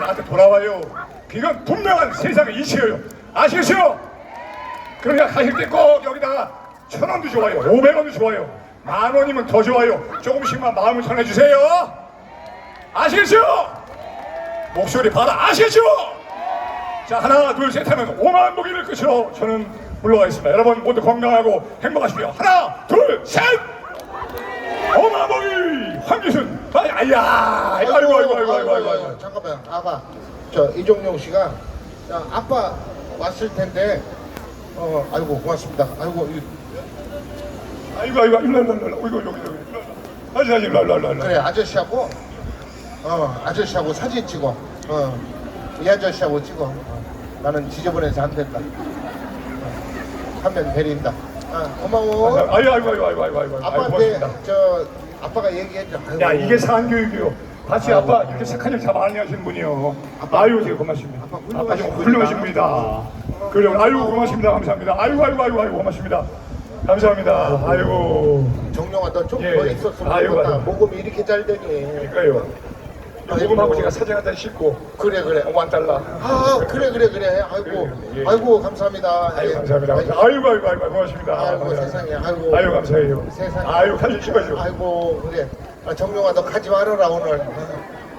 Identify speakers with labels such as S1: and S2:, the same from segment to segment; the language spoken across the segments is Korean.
S1: 나한테 돌아와요. 그건 분명한 세상의 이치예요. 아시겠어요? 그러니까 가실 때 꼭 여기다가 천 원도 좋아요. 오백 원도 좋아요. 만 원이면 더 좋아요. 조금씩만 마음을 전해주세요. 아시겠죠? 목소리 받아 아시겠죠? 자 하나 둘 셋 하면 오만 보기를 끝으로 저는 물러가겠습니다. 여러분 모두 건강하고 행복하십시오. 하나 둘 셋. 오만 보기 황기순. 아이, 아야 아이고 아이고 아이고 아이고 아이고 아이고. 아이고.
S2: 잠깐만 아가 저 이종용 씨가 야, 아빠 왔을 텐데 어 아이고 고맙습니다 아이고 이-
S1: 아이고 아이고 일로 일로 일로 이거 여기 여기 아저씨 아저씨 일로 일로 일로
S2: 그래 아저씨하고 어 아저씨하고 사진 찍어 어이 아저씨하고 찍어 어, 나는 지저분해서 안 된다 어, 하면 베린다 아 고마워
S1: 아이고 아이고 아이고 아이고 아이고 아이고
S2: 아빠한테
S1: 고맙습니다.
S2: 저 아빠가 얘기했죠.
S1: 야 이게 상교육이요. 같이 아빠 이렇게 착한 일 참 많이 하시는 분이요. 아유 되게 고맙습니다.
S2: 아빠 훌륭하신
S1: 훌륭하신 분이다. 그래 아유 고맙습니다. 감사합니다. 아이고 아이고 아이고 아이고 고맙습니다. 감사합니다. 아이고
S2: 정용아 너좀더
S1: 예.
S2: 있었으면
S1: 아이고,
S2: 좋겠다
S1: 아이고.
S2: 모금이 이렇게 잘 되니
S1: 그러니까요. 녹음하고 제가 사진 한잔 싣고
S2: 그래 그래
S1: 원 달러.
S2: 아 그래 그래 그래 아이고
S1: 예, 예.
S2: 아이고 감사합니다
S1: 아유
S2: 예.
S1: 감사합니다.
S2: 아이고,
S1: 아이고 아이고 아이고 고맙습니다.
S2: 아이고
S1: 감사합니다.
S2: 세상에 아이고
S1: 아유 감사해요.
S2: 세상에.
S1: 아유 사진 찍어줘.
S2: 아이고 그래 아, 정용아 너 가지 말아라 오늘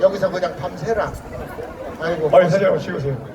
S2: 여기서 그냥 밤새라 아이고
S1: 아유 사진 한번 찍으세요.